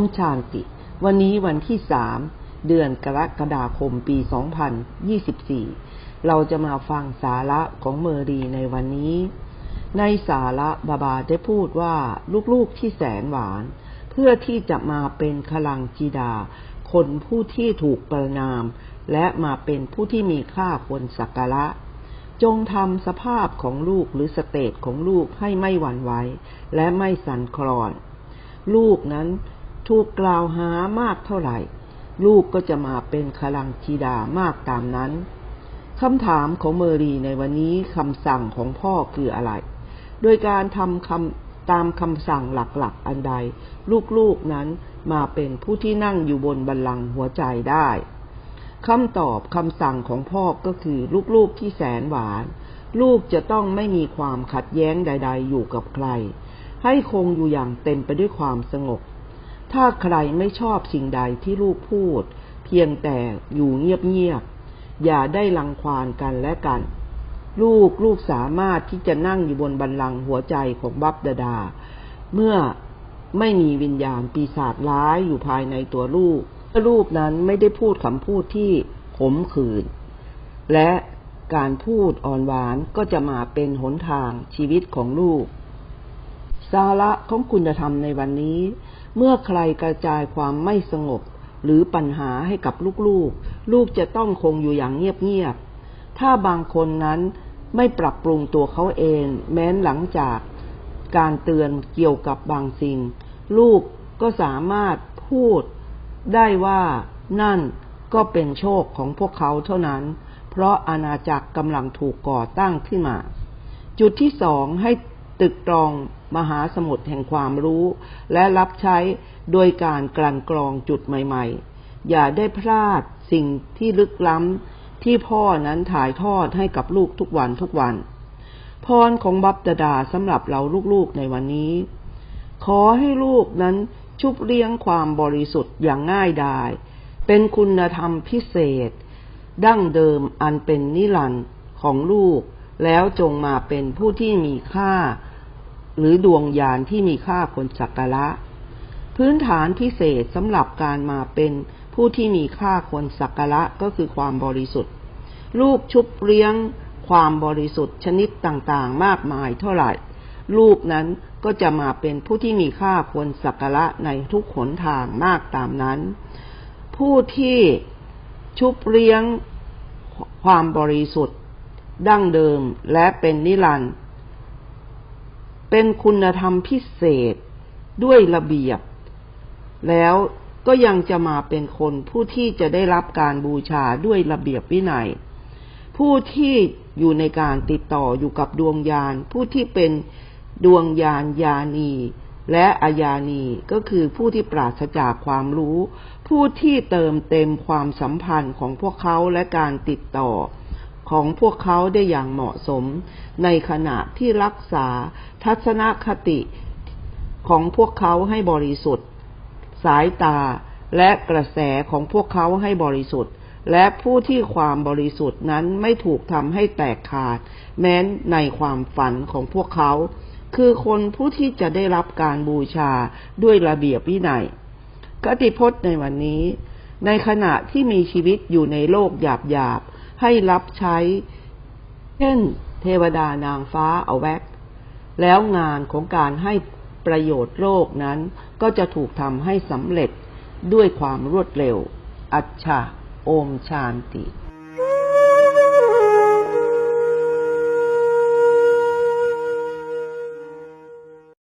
มชานติ วันนี้วันที่สามเดือนกรกฎาคมปี 2024 เราจะมาฟังสาระของเมอรีในวันนี้ ในสาระบาบาได้พูดว่าลูกๆที่แสนหวาน เพื่อที่จะมาเป็นพลังจีดา คนผู้ที่ถูกประนาม และมาเป็นผู้ที่มีค่าควรสักการะจงทำสภาพของลูกหรือสเตตของลูกให้ไม่หวั่นไหวและไม่สั่นคลอน ลูกนั้น ถูกกล่าวหามากเท่าไหร่ ลูกก็จะมาเป็นคลังจีดามากตามนั้นคำถามของเมอรีในวันนี้คำสั่งของพ่อคืออะไร โดยการทำคำตามคำสั่งหลักๆ อันใด ลูกๆนั้นมาเป็นผู้ที่นั่งอยู่บนบัลลังก์หัวใจได้คำตอบคำสั่งของพ่อก็คือลูกๆที่แสนหวาน ลูกจะต้องไม่มีความขัดแย้งใด ๆ อยู่กับใคร ให้คงอยู่อย่างเต็มไปด้วยความสงบ ถ้าใครไม่ชอบสิ่งใดที่ลูกพูด เพียงแต่อยู่เงียบๆ อย่าได้ลังควานกันและกัน ลูกลูกสามารถที่จะนั่งอยู่บนบันลังหัวใจของบับดาดา เมื่อไม่มีวิญญาณปีศาจร้ายอยู่ภายในตัวลูกลูกนั้นไม่ได้พูดคำพูดที่ขมขื่นและการพูดอ่อนหวานก็จะมาเป็นหนทางชีวิตของลูก สาระของคุณธรรมในวันนี้ เมื่อใครกระจายความไม่สงบ หรือปัญหาให้กับลูกๆลูกลูกจะต้องคงอยู่อย่างเงียบๆ ถ้าบางคนนั้นไม่ปรับปรุงตัวเขาเอง แม้นหลังจากการเตือนเกี่ยวกับบางสิ่ง ลูกก็สามารถพูดได้ว่านั่นก็เป็นโชคของพวกเขาเท่านั้น เพราะอาณาจักรกำลังถูกก่อตั้งขึ้นมา จุดที่สองให้ ตึกตรองมหาสมุทรแห่งความรู้ และรับใช้โดยการกลั่นกรองจุดใหม่ ๆ อย่าได้พลาดสิ่งที่ลึกล้ำที่พ่อนั้นถ่ายทอดให้กับลูกทุกวันทุกวัน พรของบัพดาดาสำหรับเราลูกๆในวันนี้ ขอให้ลูกนั้นชุบเลี้ยงความบริสุทธิ์อย่างง่ายดายเป็นคุณธรรมพิเศษ ดั้งเดิมอันเป็นนิรันดร์ของลูก แล้วจงมาเป็นผู้ที่มีค่า หรือดวงญาณที่มีค่าคนสักการะ พื้นฐานพิเศษสำหรับการมาเป็นผู้ที่มีค่าคนสักการะก็คือความบริสุทธิ์ลูกชุบเลี้ยง ความบริสุทธิ์ชนิดต่างๆ มากมายเท่าไหร่ลูกนั้นก็จะมาเป็นผู้ที่มีค่าควรสักการะในทุกขนทางมากตามนั้น ผู้ที่ชุบเลี้ยงความบริสุทธิ์ ดั้งเดิมและเป็นนิรันดร์ เป็นคุณธรรมพิเศษด้วยระเบียบ แล้วก็ยังจะมาเป็นคนผู้ที่จะได้รับการบูชาด้วยระเบียบวินัย ผู้ที่อยู่ในการติดต่ออยู่กับดวงญาณผู้ที่เป็นดวงญาณญาณีและอายานีก็คือผู้ที่ปราศจากความรู้ ผู้ที่เติมเต็มความสัมพันธ์ของพวกเขาและการติดต่อ ของพวกเขาได้อย่างเหมาะสม ในขณะที่รักษาทัศนคติของพวกเขาให้บริสุทธิ์ สายตาและกระแสของพวกเขาให้บริสุทธิ์ และผู้ที่ความบริสุทธิ์นั้นไม่ถูกทำให้แตกขาด แม้นในความฝันของพวกเขา คือคนผู้ที่จะได้รับการบูชาด้วยระเบียบวินัยกติพจน์ในวันนี้ ในขณะที่มีชีวิตอยู่ในโลกหยาบหยาบ ให้รับใช้ เช่น เทวดานางฟ้าเอาแวกแล้วงานของการให้ประโยชน์โลกนั้นก็จะถูกทำให้สำเร็จด้วยความรวดเร็ว อัจฉะโอมชานติ